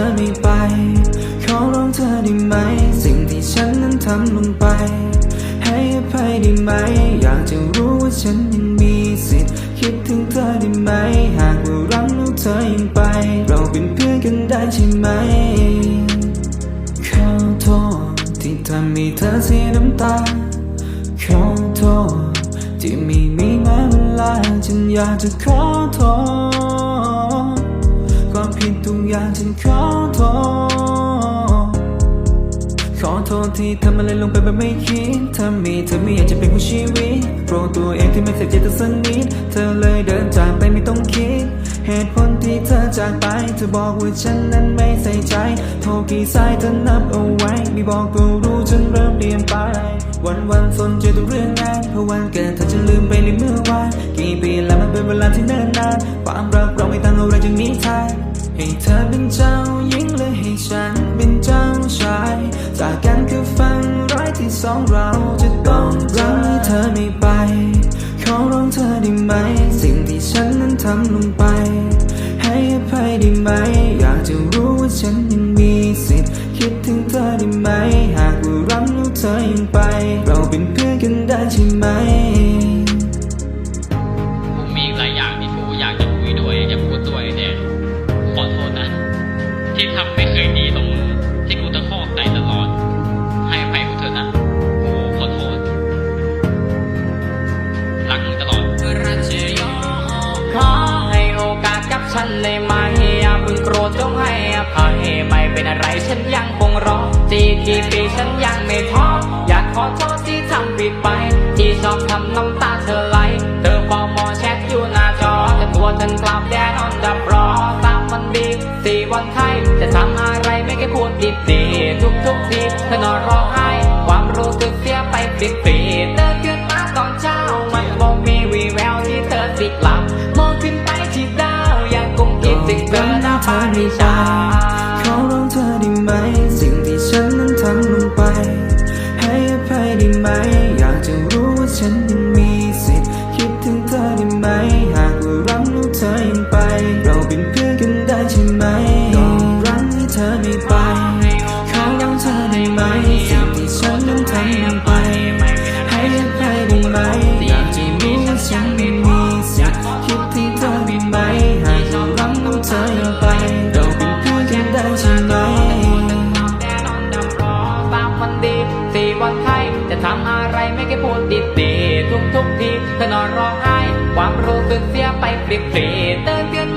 อไม่ไป ขอร้องเธอได้ไหม สิ่งที่ฉันนั้นทำลงไป ให้อภัยได้ไหม อยากจะรู้ว่าฉันยังมีสิทธิ์คิดถึงเธอได้ไหม หากว่ารักแล้วเธอยังไป เราเป็นเพื่อนกันได้ใช่ไหม ขอโทษที่ทำให้เธอเสียน้ำตา ขอโทษที่ไม่มีแม้เวลาฉันอยากจะขอโทษ อย่างฉันขอโทษ ขอโทษที่ทำอะไรลงไปแบบไม่คิดถ้ามีเธอไม่อยากจะเป็นผู้ชีวิตโปรตัวเองที่ไม่ใส่ใจเธอสักนิดเธอเลยเดินจากไปไม่ต้องคิด เหตุผลที่เธอจากไป เธอบอกว่าฉันนั้นไม่ใส่ใจ โทรกี่สายเธอนับเอาไว้ไม่บอกก็รู้ฉันเริ่มเปลี่ยนไป วันวันสนใจแต่เรื่องงานเพราะวันเกิดเธอจะลืมไปในเมื่อวานกี่ปีแล้วมันเป็นเวลาที่เนิ่นนานความรักเราไม่ต่างอะไรจากนี้ทาย ให้เธอเป็นเจ้าหญิงและให้ฉันเป็นเจ้าชายจากกันคือฝันร้ายที่สองเราจะต้องรักเธอไม่ไป ขอร้องเธอได้ไหม สิ่งที่ฉันนั้นทำลงไป ให้อภัยได้ไหม อยากจะรู้ว่าฉัน ทำไม่เคยดีต่อมึงที่กูตะคอกใจตลอด ให้อภัยกูเถอะนะกูขอโทษรักมึงตลอดขอให้โอกาสกับฉันได้ไหมอย่าเพิ่งโกรธจงให้อภัยไม่เป็นอะไรฉันยังคงรอจีกี่ปีฉันยังไม่ท้ออยากขอโทษที่ทำผิดไป ที่ชอบทำน้ำตาเธอไหลเธอฟอมอแชทอยู่หน้าจอแต่ตัวฉันกลับแด รู้สึกเสียไปเปลี่ยนเปลี่ยนเตืนเตือน